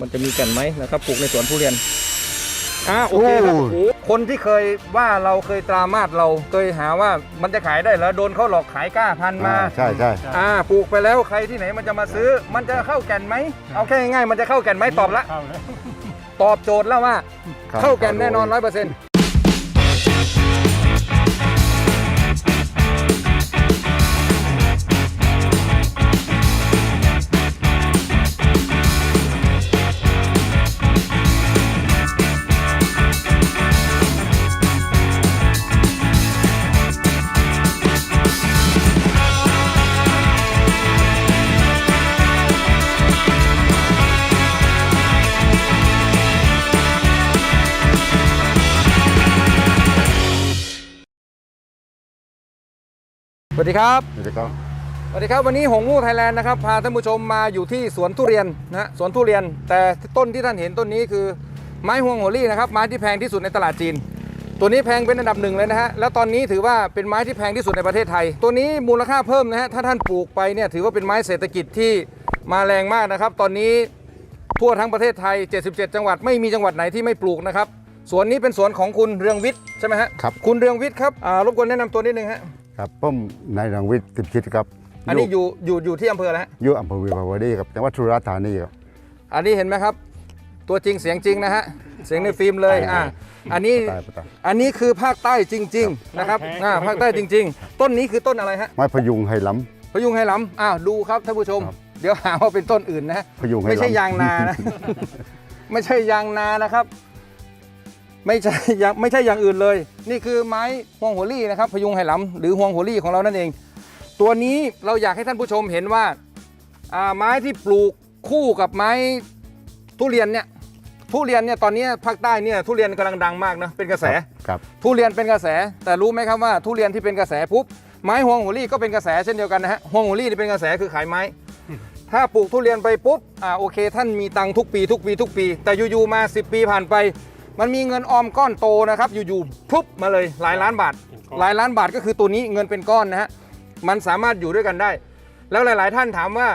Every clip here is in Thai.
มันจะมีแก่นไหมนะครับปลูกในสวนทุเรียนอ่าโอเคครับโอ้โอ้โหคนที่เคยว่าเราเคยตรามาดเราเคยหาว่ามันจะขายได้เหรอโดนเขาหลอกขายกล้าพันธุ์มา อ่าใช่ใช่ อ่าปลูกไปแล้วใครที่ไหนมันจะมาซื้อ มันจะเข้าแก่นไหมเอาแค่ง่ายๆมันจะเข้าแก่นไหมตอบละ เข้าแล้ว ตอบโจทย์แล้วว่า ครับเข้าแก่นแน่นอนร้อยเปอร์เซ็นต์ วัสดีครับเดี๋ยวก็สวัสดีครับวันนี้หงมู่ไทยแลนด์นะครับพาท่านผู้ชมมาอยู่ที่สวนทุเรียนนะฮะสวนทุเรียน แต่ต้นที่ท่านเห็นต้นนี้คือไม้ฮวงโหรี่นะครับไม้ที่แพงที่สุดในตลาดจีน ตัวนี้แพงเป็นอันดับหนึ่งเลยนะฮะแล้วตอนนี้ถือว่าเป็นไม้ที่แพงที่สุดในประเทศไทย ตัวนี้มูลค่าเพิ่มนะฮะถ้าท่านปลูกไปเนี่ยถือว่าเป็นไม้เศรษฐกิจที่มาแรงมากนะครับตอนนี้ทั่วทั้งประเทศไทย 77 จังหวัดไม่มีจังหวัดไหนที่ไม่ปลูกนะครับสวนนี้เป็นสวนของคุณเรืองวิทย์ใช่ไหมฮะครับคุณเรืองวิทย์ครับอ่ารบกวนแนะนำตัวนิดนึงฮะ ครับผมนายรังวิทย์ติดคิดครับอันนี้อยู่อยู่อยู่ที่อำเภอแล้วฮะอยู่อำเภอวิภาวดีครับจังหวัดสุราษฎร์ธานีครับอันนี้เห็นไหมครับ ตัวจริงเสียงจริงนะฮะเสียงในฟิล์มเลยอ่าอันนี้ตายปะตายอันนี้คือภาคใต้จริง ๆ นะครับอ่าภาคใต้จริง ๆ ต้นนี้คือต้นอะไรฮะไม้พยุงไหหลพยุงไหหลำอ้าวดูครับท่านผู้ชมครับเดี๋ยวหาว่าเป็นต้นอื่นนะำพยุงไหหลำไม่ใช่ยางนานะไม่ใช่ยางนานะครับ ไม่ใช่ยางไม่ใช่อย่างอื่นเลย นี่คือไม้ฮวงหัวลี่นะครับพยุงไหหลำหรือฮวงหัวลี่ของเรานั่นเอง ตัวนี้เราอยากให้ท่านผู้ชมเห็นว่าอ่าไม้ที่ปลูกคู่กับไม้ทุเรียนเนี่ยทุเรียนเนี่ยตอนนี้ภาคใต้เนี่ยทุเรียนกำลังดังมากนะเป็นกระแสครับทุเรียนเป็นกระแส แต่รู้ไหมครับว่าทุเรียนที่เป็นกระแสปุ๊บไม้ฮวงหัวลี่ก็เป็นกระแสเช่นเดียวกันนะฮะฮวงหัวลี่ที่เป็นกระแสคือขายไม้ ถ้าปลูกทุเรียนไปปุ๊บอ่าโอเค ท่านมีตังค์ทุกปีทุกปีทุกปี แต่อยู่ๆมา 10 ปีผ่านไป มันมีเงินออมก้อนโตนะครับ อยู่ๆปุ๊บมาเลยหลายล้านบาทหลายล้านบาทก็คือตัวนี้เงินเป็นก้อนนะฮะมันสามารถอยู่ด้วยกันได้ แล้วหลาย ๆ ท่านถามว่า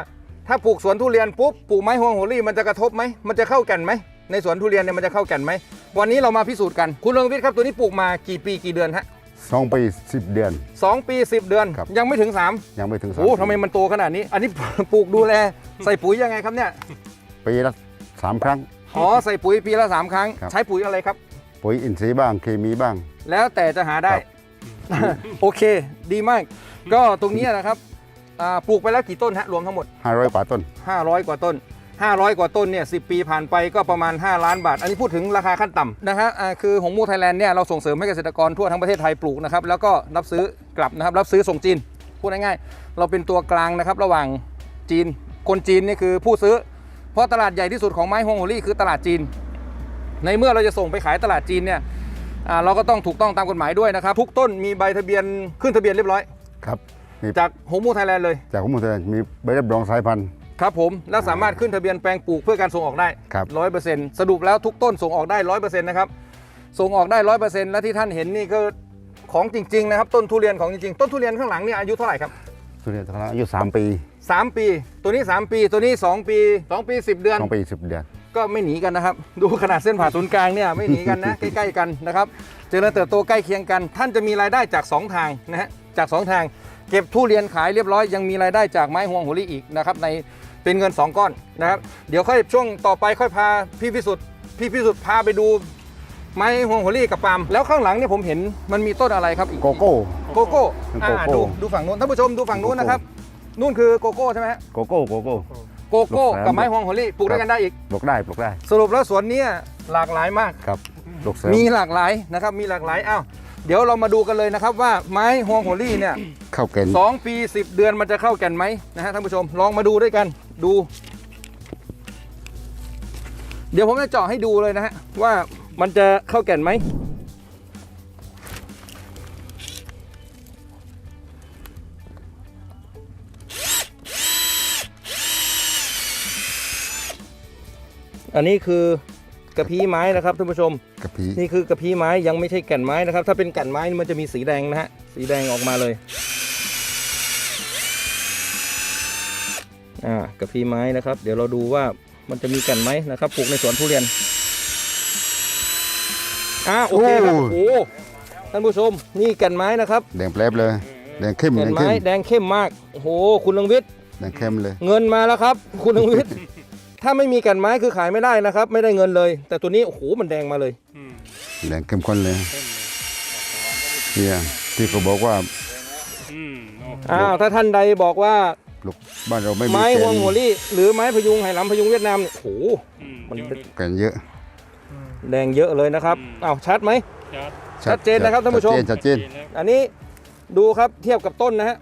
ถ้าปลูกสวนทุเรียนปุ๊บปลูกไม้ฮวงหัวลี่มันจะกระทบไหมมันจะเข้ากันไหมในสวนทุเรียนเนี่ยมันจะเข้ากันไหมวันนี้เรามาพิสูจน์กัน คุณเรืองวิทย์ครับตัวนี้ปลูกมากี่ปีกี่เดือนฮะสองปีสิบเดือน สองปี10เดือน ครับ ยังไม่ถึงสามยังไม่ถึงสามโอ้ทำไมมันโตขนาดนี้ อันนี้ ปลูกดูแลใส่ปุ๋ยยังไงครับเนี่ย ปีละสามครั้ง อ๋อใส่ปุ๋ยปีละสามครั้ง ครับ ใช้ปุ๋ยอะไรครับ ปุ๋ยอินทรีย์บ้างเคมีบ้าง แล้วแต่จะหาได้ ครับ โอเค ดีมาก ก็ตรงเนี้ยนะครับอ่าปลูกไปแล้วกี่ต้นฮะรวมทั้งหมด 500กว่าต้น 500 กว่าต้น 500 กว่าต้นเนี่ย10ปีผ่านไปก็ประมาณ 5 ล้านบาท อันนี้พูดถึงราคาขั้นต่ำนะฮะอ่าคือหงมูไทยแลนด์เนี่ยเราส่งเสริมให้เกษตรกรทั่วทั้งประเทศไทยปลูกนะครับ แล้วก็รับซื้อกลับนะครับ รับซื้อส่งจีน พูดง่ายๆ เราเป็นตัวกลางนะครับ ระหว่างจีน คนจีนนี่คือผู้ซื้อ เพราะตลาดใหญ่ที่สุดของไม้ฮวงโฮลี่คือตลาดจีน ในเมื่อเราจะส่งไปขายตลาดจีนเนี่ยอ่าเราก็ต้องถูกต้องตามกฎหมายด้วยนะครับ ทุกต้นมีใบทะเบียนขึ้นทะเบียนเรียบร้อยครับมีจากหงมูไทยแลนด์เลย จากข้อมูลแสดงมีใบรับรองสายพันธุ์ครับผมแล้วสามารถขึ้นทะเบียนแปลงปลูกเพื่อการส่งออกได้ครับร้อยเปอร์เซ็นต์สรุปแล้วทุกต้นส่งออกได้ร้อยเปอร์เซ็นต์นะครับส่งออกได้ร้อยเปอร์เซ็นต์และที่ท่านเห็นนี่ก็ของจริงๆนะครับต้นทุเรียนของจริงๆต้นทุเรียนข้างหลังเนี่ยอายุเท่าไหร่ครับ สุริยะอายุสามปีสามปี ตัวนี้3ปีตัวนี้2ปี2ปี10เดือนสองปีสิบเดือน ก็ไม่หนีกันนะครับ ดูขนาดเส้นผ่าศูนย์กลางเนี่ยไม่หนีกันนะ ใกล้ๆกันนะครับเจริญเติบโตใกล้เคียงกัน ท่านจะมีรายได้จาก 2 ทางนะฮะจาก 2 ทาง เก็บทุเรียนขายเรียบร้อยยังมีรายได้จากไม้ฮวงหัวลี่อีกนะครับในเป็นเงิน 2 ก้อนนะครับเดี๋ยวค่อยช่วงต่อไปค่อยพาพี่พิสุทธิ์พี่พิสุทธิ์พาไปดู ไม้ฮวงหัวลี่กับปาล์มแล้วข้างหลังเนี่ยผมเห็นมันมีต้นอะไรครับอีกโกโก้ โกโก้เป็นอ่าโกโก้ ดูดูฝั่งนู้นท่านผู้ชมดูฝั่งนู้นนะครับนู่นคือโกโก้ใช่ไหมฮะโกโก้โกโก้ โกโก้ลูกแสนกับไม้ฮวงหัวลี่ปลูกด้วยกันได้อีก ปลูกได้ปลูกได้สรุปแล้วสวนเนี้หลากหลายมาก ครับลูกเสริมมีหลากหลายนะครับมีหลากหลายอ้าวเดี๋ยวเรามาดูกันเลยนะครับว่าไม้ฮวงโฮลี่เนี่ย เข้าเกณฑ์สองปี10เดือนมันจะเข้ากันไหมนะฮะท่านผู้ชมลองมาดูด้วยกันดู เดี๋ยวผมจะเจาะให้ดูเลยนะฮะว่า มันจะเข้าแก่นไหม อันนี้คือกระพี้ไม้นะครับท่านผู้ชม กระพีนี่คือกระพี้ไม้ยังไม่ใช่แก่นไม้นะครับ ถ้าเป็นแก่นไม้นี่มันจะมีสีแดงนะฮะ สีแดงออกมาเลย อ่ากระพี้ไม้นะครับ เดี๋ยวเราดูว่ามันจะมีแก่นไหมนะครับ ปลูกในสวนทุเรียน อ่าโอเคครับโอ้โอ้โหท่านผู้ชมนี่แก่นไม้นะครับ แดงแปลบเลยแดงเข้มแก่แดนงไม้เข้มแดงเข้มมากโอ้โหคุณเรืองวิทย์แดงเข้มเลย เงินมาแล้วครับ คุณเรืองวิทย์ ถ้าไม่มีแก่นไม้คือขายไม่ได้นะครับ ไม่ได้เงินเลย แต่ตัวนี้โอ้โหมันแดงมาเลย แดงเข้มข้นเลยเนี่ยที่เขาบอกว่าอ้าวถ้าท่านใดบอกว่าลูกบ้านเราไม่มีไม้แกฮวงนหัวลี่ หรือไม้พยุงไหหลำพยุงเวียดนามเนี่ยโอ้โหมันเป็นแกนเยอะ แดงเยอะเลยนะครับอ้าวชัดไหมชัดเจนนะครับท่านผู้ชมชัดเจนชัดเจนอันนี้ดูครับเทียบกับต้นนะฮะ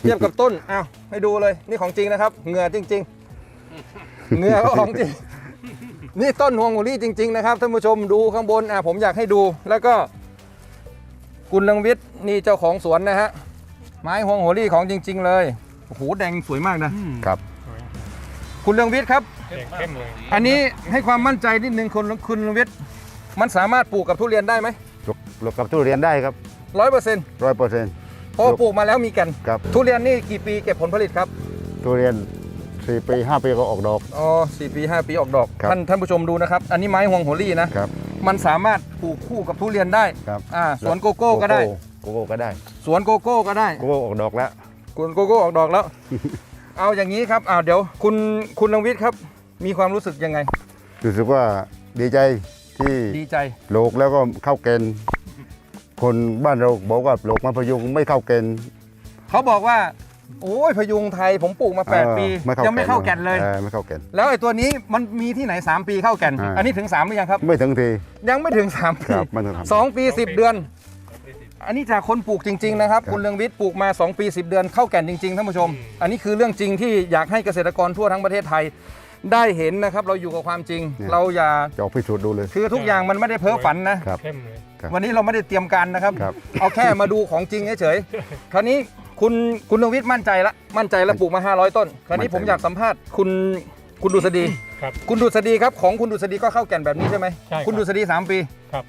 เทียบกับต้นอ้าวให้ดูเลยนี่ของจริงนะครับเหงื่อจริง ๆเหงื่อก็ของจริงนี่ต้นฮวงหัวลี่จริง ๆ นะครับท่านผู้ชมดูข้างบนอะผมอยากให้ดูแล้วก็คุณเรืองวิทย์นี่เจ้าของสวนนะฮะไม้ฮวงหัวลี่ของจริง ๆ เลยโอ้โหแดงสวยมากนะครับ คุณเรืองวิทย์ครับ เข้มเลยอันนี้ให้ความมั่นใจนิดนึงคุณคุณเรืองวิทย์มันสามารถปลูกกับทุเรียนได้ไหมลูกลูกกับทุเรียนได้ครับร้อยเปอร์เซ็นต์ร้อยเปอร์เซ็นต์เพราะว่าปลูกมาแล้วมีแกันครับทุเรียนนี่กี่ปีเก็บผลผลิตครับทุเรียนสี่ปีห้าปีก็ออกดอกอ๋อสี่ปีห้าปีออกดอกครับท่านท่านผู้ชมดูนะครับ อันนี้ไม้ฮวงหัวลี่นะครับมันสามารถปลูกคู่กับทุเรียนได้ครับอ่าสวนโกโก้ก็ได้โกโก้ก็ได้ สวนโกโก้ก็ได้โกโก้ออกดอกแล้วสวนโกโก้ออกดอกแล้ว เอาอย่างนี้ครับอ้าวเดี๋ยว คุณคุณลังวิทย์ครับ มีความรู้สึกยังไง รู้สึกว่าดีใจที่ดีใจโลกแล้วก็เข้าเกณฑ์คนบ้านเราบอกว่าโลกมาพยุงไม่เข้าเกณฑ์เขาบอกว่า โอ้ยพยุงไทยผมปลูกมาเออ8ปี ยังไม่เข้าแก่นเลยออไม่เข้าแก่นแล้วไอ้ตัวนี้มันมีที่ไหน 3 ปีเข้าแก่นอ่าอันนี้ถึง3หรือยังครับ ไม่ถึงทียังไม่ถึง3ปีครับมันต้องทำสองปี 10 เดือน อันนี้จากคนปลูกจริง ๆ นะครับครับคุณเรืองวิทย์ปลูกมา 2 ปี 10 เดือนเข้าแก่นจริงๆท่านผู้ชม อันนี้คือเรื่องจริงที่อยากให้เกษตรกรทั่วทั้งประเทศไทย ได้เห็นนะครับ เราอยู่กับความจริงเราอย่าจะออกพิสูจน์ดูเลย คือทุกอย่างมันไม่ได้เพ้อฝันนะ ครับ เข้มเลย ครับวันนี้เราไม่ได้เตรียมการนะครับ ครับ เอาแค่มาดูของจริงเฉยๆ คราวนี้คุณคุณเรืองวิทย์มั่นใจละ มั่นใจแล้วปลูกมา 500 ต้น คราวนี้มั่นใจผมอยากสัมภาษณ์คุณคุณดุษฎี ครับ คุณดุษฎีครับของคุณดุษฎีก็เข้าแก่นแบบนี้ใช่ไหมใช่ครับ คุณดุษฎีสามปีครับ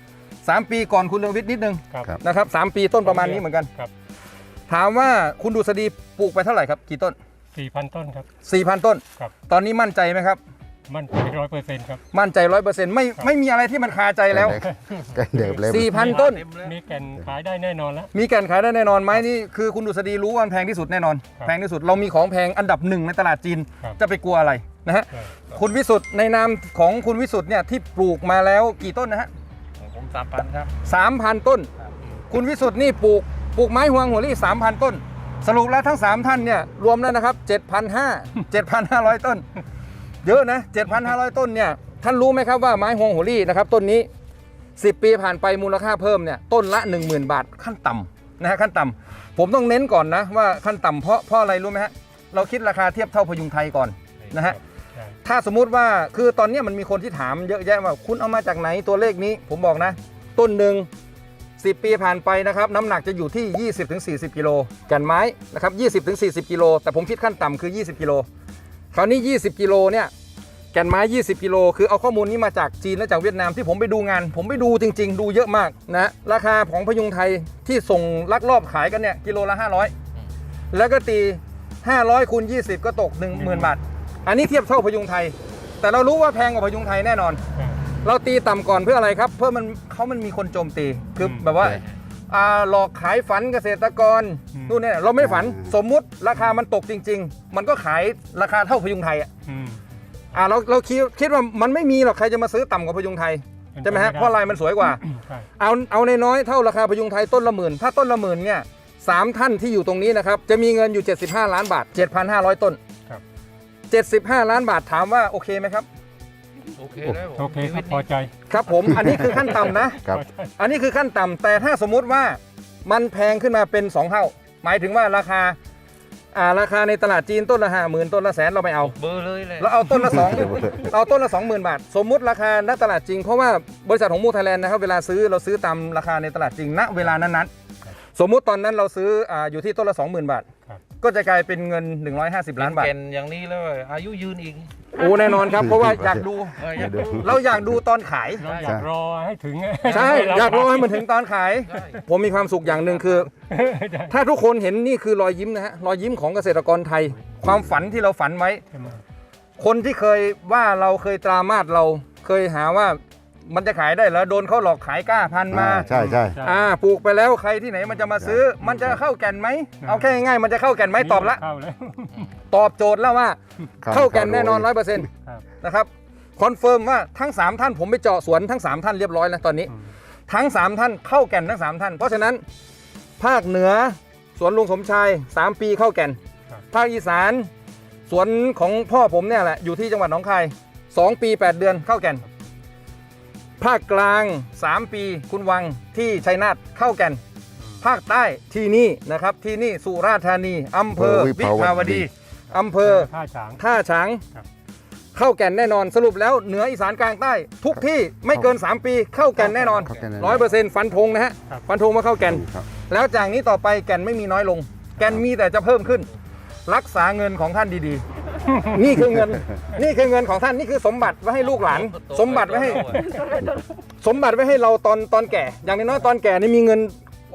สามปีก่อนคุณเรืองวิทย์นิดนึงครับ ครับ นะครับสามปีต้นประมาณนี้เหมือนกัน ครับ ถามว่าคุณดุษฎีปลูกไปเท่าไหร่ครับกี่ต้น สี่พันต้นครับ 4,000 ต้น ครับ ตอนนี้มั่นใจไหมครับ มันร้อยเปอร์เซ็นต์ครับ มั่นใจร้อยเปอร์เซ็นต์ไม่ไม่มีอะไรที่มันคาใจแล้ว แกนเดิมเลย4,000 ต้น มีแก่นขายได้แน่นอนแล้ว มีแก่นขายได้แน่นอนไหมนี่คือคุณดุษฎีรู้ว่ามันแพงที่สุดแน่นอน ครับแพงที่สุดเรามีของแพงอันดับหนึ่งในตลาดจีนครับ จะไปกลัวอะไรนะฮะใช่คุณวิสุทธ์ในนามของคุณวิสุทธ์เนี่ยที่ปลูกมาแล้วกี่ต้นนะฮะผมสามพันครับ สามพันต้น คุณวิสุทธ์นี่ปลูกปลูกไม้ฮวงหัวลี่สามพันต้น สรุปแล้วทั้ง 3 ท่านเนี่ยรวมแล้วนะครับ 7,500 7,500 ต้น เยอะนะ 7,500 ต้นเนี่ยท่านรู้ไหมครับว่าไม้ฮวงหัวลี่นะครับต้นนี้ 10 ปีผ่านไปมูลค่าเพิ่มเนี่ยต้นละ 10,000 บาทขั้นต่ำนะฮะขั้นต่ำผมต้องเน้นก่อนนะว่าขั้นต่ำเพราะเพราะอะไรรู้ไหมฮะเราคิดราคาเทียบเท่าพยุงไทยก่อนนะฮะใช่ถ้าสมมุติว่าคือตอนเนี้ยมันมีคนที่ถามเยอะแยะว่าคุณเอามาจากไหนตัวเลขนี้ ผมบอกนะ ต้นหนึ่ง 10 ปีผ่านไปนะครับน้ำหนักจะอยู่ที่ 20-40 กิโลแก่นไม้นะครับ20-40 กิโลแต่ผมคิดขั้นต่ำคือ 20 กิโลคราวนี้ 20 กิโลเนี่ยแก่นไม้ 20 กิโล คือเอาข้อมูลนี้มาจากจีนและจากเวียดนามที่ผมไปดูงาน ผมไปดูจริง ๆ ดูเยอะมากนะ ราคาของพยุงไทยที่ส่งลักลอบขายกันเนี่ยกิโลละ 500 แล้วก็ตี 500คูณ20 ก็ตก 10,000 บาท อันนี้เทียบเท่าพยุงไทย แต่เรารู้ว่าแพงกว่าพยุงไทยแน่นอน เราตีต่ำก่อนเพื่ออะไรครับ เพื่อมันเขามันมีคนโจมตีคืออมแบบว่าใช่อ่าหลอกขายฝันเกษตรกรอืม นู่นเนี่ยเราไม่ฝันอ่า สมมุติราคามันตกจริง ๆ มันก็ขายราคาเท่าพยุงไทยอะอืม อ่าเราเราคิดคิดว่ามันไม่มีหรอกใครจะมาซื้อต่ำกว่าพยุงไทยเป็นใช่ไหมฮะปด้ เพราะลายมันสวยกว่า ใช่ เอาเอาในน้อยๆเท่าราคาพยุงไทยต้นละหมื่น ถ้าต้นละหมื่นเนี่ยสามท่านที่อยู่ตรงนี้นะครับ จะมีเงินอยู่ 75 ล้านบาท 7,500 ต้นครับ 75 ล้านบาทถามว่าโอเคไหมครับ โอเคแล้วโอเคครับพอใจ ครับผม อันนี้คือขั้นต่ำนะ ครับพอใจอันนี้คือขั้นต่ำแต่ถ้าสมมุติว่ามันแพงขึ้นมาเป็น 2 เท่า หมายถึงว่าราคาอ่าราคาในตลาดจีนต้นละห้าหมื่นต้นละแสนเราไม่เอา เบอร์เลยเลยเราเอาต้นละสองเอาต้นละ20,000บาท สมมุติราคาณตลาดจริง เพราะว่าบริษัทของมูไทยแลนด์นะครับเวลาซื้อเราซื้อตามราคาในตลาดจริงณเวลานั้นๆ สมมุติตอนนั้นเราซื้ออาอยู่ที่ต้นละ20,000บาทครับก็จะกลายเป็นเงิน 150 ล้านบาทเก่นอย่างนี้แล้วอายุยืนอีก โอ้แน่นอนครับ เพราะว่าอยากดูเอออยากเดี๋ยวดูเราอยากดูตอนขาย เราอยากรอให้ถึงใช่อยากรอให้มันถึงตอนขายใช่ผมมีความสุขอย่างหนึ่งคือใช่ถ้าทุกคนเห็นนี่คือรอยยิ้มนะฮะรอยยิ้มของเกษตรกรไทย ความฝันที่เราฝันไว้ใช่ไหมคนที่เคยว่าเราเคยตรามาดเราเคยหาว่า มันจะขายได้แล้วโดนเขาหลอกขายกล้าพันธุ์มาอ่าใช่ใช่ใช่ อ่าปลูกไปแล้วใครที่ไหนมันจะมาซื้อ มันจะเข้าแก่นไหมเอาแค่ง่ายๆมันจะเข้าแก่นไหมตอบละ เข้าแล้ว ตอบโจทย์แล้วว่า ครับเข้าแก่นแน่นอนร้อยเปอร์เซ็นต์ครับนะครับคอนเฟิร์มว่าทั้ง 3 ท่านผมไปเจาะสวนทั้ง 3 ท่านเรียบร้อยแล้วตอนนี้ อืม ทั้ง 3 ท่านเข้าแก่นทั้ง 3 ท่าน เพราะฉะนั้น ภาคเหนือสวนลุงสมชาย 3 ปีเข้าแก่น ภาคอีสาน สวนของพ่อผมเนี่ยแหละอยู่ที่จังหวัดหนองคาย 2 ปี 8 เดือนเข้าแก่น ภาคกลาง 3 ปีคุณวังที่ชัยนาทเข้าแก่น ภาคใต้ที่นี่นะครับที่นี่สุราษฎร์ธานีอำเภอวิภาวดีอำเภอท่าฉางท่าช้างครับเข้าแก่นแน่นอนสรุปแล้วเหนืออีสานกลางใต้ ทุกที่ไม่เกิน 3 ปีเข้าแก่นแน่นอนเข้าแก่นแน่นอนร้อยเปอร์เซ็นต์ฟันธงนะฮะครับฟันธงว่าเข้าแก่นครับแล้วจากนี้ต่อไปแก่นไม่มีน้อยลง แก่นมีแต่จะเพิ่มขึ้น รักษาเงินของท่านดีๆ นี่คือเงิน นี่คือเงินของท่านนี่คือสมบัติไว้ให้ลูกหลาน สมบัติไว้ให้ สมบัติไว้ให้เราตอนตอนแก่ อย่างน้อยๆตอนแก่นี่มีเงิน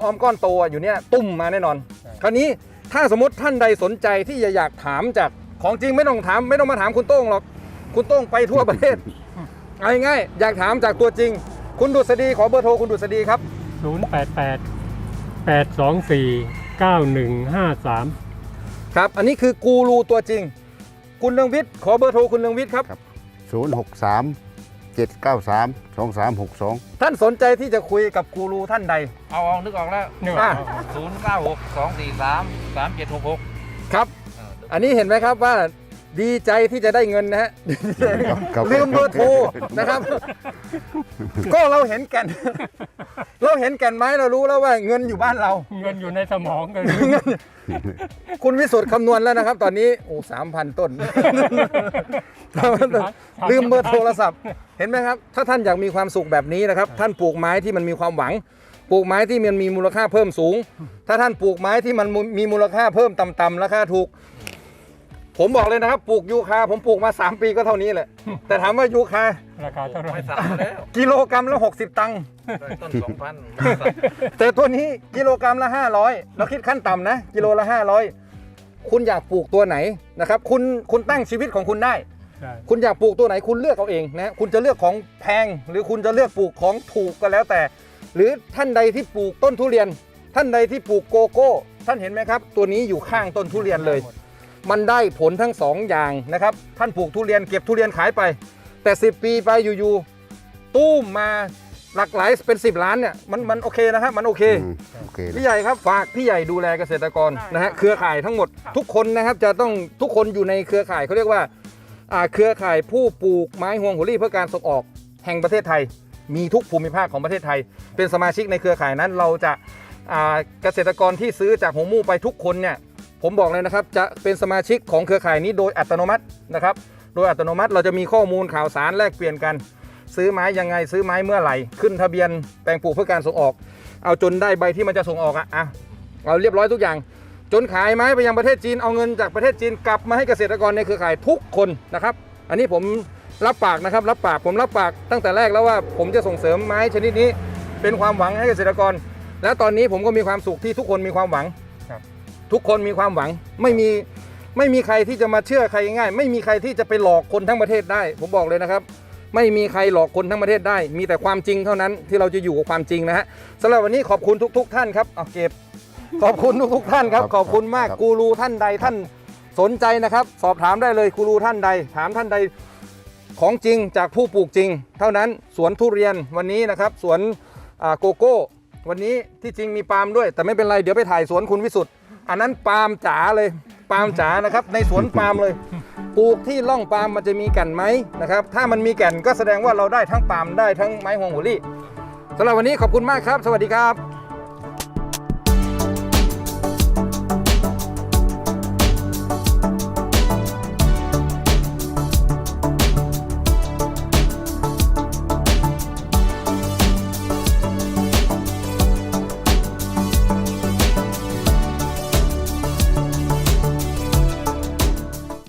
ออมก้อนโตอยู่เนี่ยตุ้มมาแน่นอน คราวนี้ถ้าสมมติท่านใดสนใจที่จะอยากถามจากของจริงไม่ต้องถาม ไม่ต้องมาถามคุณโต้งหรอกคุณโต้งไปทั่วประเทศเอาง่ายๆอยากถามจากตัวจริง คุณดุษฎีขอเบอร์โทรคุณดุษฎีครับศูนย์แปดแปดแปดสองสี่เก้าหนึ่งห้าสามครับ อันนี้คือกูรูตัวจริง คุณเรืองวิทย์ขอเบอร์โทรคุณเรืองวิทย์ครับศูนย์หกสามเจ็ดเก้าสามสองสามหกสองท่านสนใจที่จะคุยกับกูรูท่านใด เอาออกนึกออกแล้วนี่อะ ศูนย์เก้าหกสองสี่สามสามเจ็ดหกหกครับ อันนี้เห็นไหมครับว่า ดีใจที่จะได้เงินนะฮะครับลืมเบอร์โทรนะครับ ก็เราเห็นแก่น เราเห็นแก่นไม้เรารู้แล้วว่าเงินอยู่บ้านเรา เงินอยู่ในสมองกันคุณวิสุทธ์คำนวณแล้วนะครับ ตอนนี้โอ้สามพันต้น ลืมเบอร์โทรศัพท์ เห็นไหมครับ ถ้าท่านอยากมีความสุขแบบนี้นะครับ ท่านปลูกไม้ที่มันมีความหวังปลูกไม้ที่มันมีมูลค่าเพิ่มสูง ถ้าท่านปลูกไม้ที่มันมีมูลค่าเพิ่มต่ำๆราคาถูก ผมบอกเลยนะครับปลูกยูคาผมปลูกมา 3 ปีก็เท่านี้แหละ แต่ถามว่ายูคาราคาเท่าไหร่ไม่สั่งมาแล้วกิโลกรัมละ 60 ตังค์ได้ต้นสองพันแต่ตัวนี้กิโลกรัมละ 500 เราคิดขั้นต่ำนะ กิโลละ 500 คุณอยากปลูกตัวไหนนะครับคุณคุณตั้งชีวิตของคุณได้ ใช่คุณอยากปลูกตัวไหนคุณเลือกเอาเองนะคุณจะเลือกของแพง หรือคุณจะเลือกปลูกของถูกก็แล้วแต่ หรือท่านใดที่ปลูกต้นทุเรียน ท่านใดที่ปลูกโกโก้ ท่านเห็นไหมครับ ตัวนี้อยู่ข้างต้นทุเรียนเลยมั นได้ผลทั้งสองอย่างนะครับท่านปลูกทุเรียนเก็บทุเรียนขายไป แต่ 10 ปีไปอยู่ๆตู้มมาหลักหลายเป็น 10 ล้านเนี่ยมันมันโอเคนะครับมันโอเค อืมโอเคเลยพี่ใหญ่ครับฝากพี่ใหญ่ดูแลเกษตรกรนะฮะเครือข่ายทั้งหมดทุกคนนะครับจะต้องทุกคนอยู่ในเครือข่ายเขาเรียกว่าอ่าเครือข่ายผู้ปลูกไม้ฮวงหัวรี่เพื่อการส่งออกแห่งประเทศไทย มีทุกภูมิภาคของประเทศไทย เป็นสมาชิกในเครือข่ายนั้นเราจะอ่าเกษตรกรที่ซื้อจากหงมู่ไปทุกคนเนี่ย ผมบอกเลยนะครับ จะเป็นสมาชิกของเครือข่ายนี้โดยอัตโนมัตินะครับ โดยอัตโนมัติเราจะมีข้อมูลข่าวสารแลกเปลี่ยนกัน ซื้อไม้ยังไงซื้อไม้เมื่อไหร่ขึ้นทะเบียนแปลงปลูกเพื่อการส่งออก เอาจนได้ใบที่มันจะส่งออกอะอะเอาเรียบร้อยทุกอย่าง จนขายไม้ไปยังประเทศจีนเอาเงินจากประเทศจีนกลับมาให้เกษตรกรในเครือข่ายทุกคนนะครับ อันนี้ผมรับปากนะครับรับปากผมรับปากตั้งแต่แรกแล้วว่าผมจะส่งเสริมไม้ชนิดนี้ เป็นความหวังให้เกษตรกร และตอนนี้ผมก็มีความสุขที่ทุกคนมีความหวัง ทุกคนมีความหวังไม่มีไม่มีใครที่จะมาเชื่อใครง่ายๆไม่มีใครที่จะไปหลอกคนทั้งประเทศได้ ผมบอกเลยนะครับ ไม่มีใครหลอกคนทั้งประเทศได้ มีแต่ความจริงเท่านั้นที่เราจะอยู่กับความจริงนะฮะสำหรับวันนี้ขอบคุณทุก ๆ ท่านครับเอาเก็บขอบคุณทุกๆท่านครับ ขอบคุณมากกูรูท่านใดท่านสนใจนะครับ สอบถามได้เลยกูรูท่านใด ถามท่านใดของจริงจากผู้ปลูกจริง เท่านั้นสวนทุเรียนวันนี้นะครับ สวนอ่าโกโก้ วันนี้ที่จริงมีปาล์มด้วย แต่ไม่เป็นไรเดี๋ยวไปถ่ายสวนคุณวิสุทธ์ อันนั้นปาล์มจ๋าเลยปาล์มจ๋านะครับ ในสวนปาล์มเลยปลูกที่ร่องปาล์มมันจะมีแก่นไหมนะครับ ถ้ามันมีแก่นก็แสดงว่าเราได้ทั้งปาล์มได้ทั้งไม้ฮวงหัวลี่สำหรับวันนี้ขอบคุณมากครับ สวัสดีครับ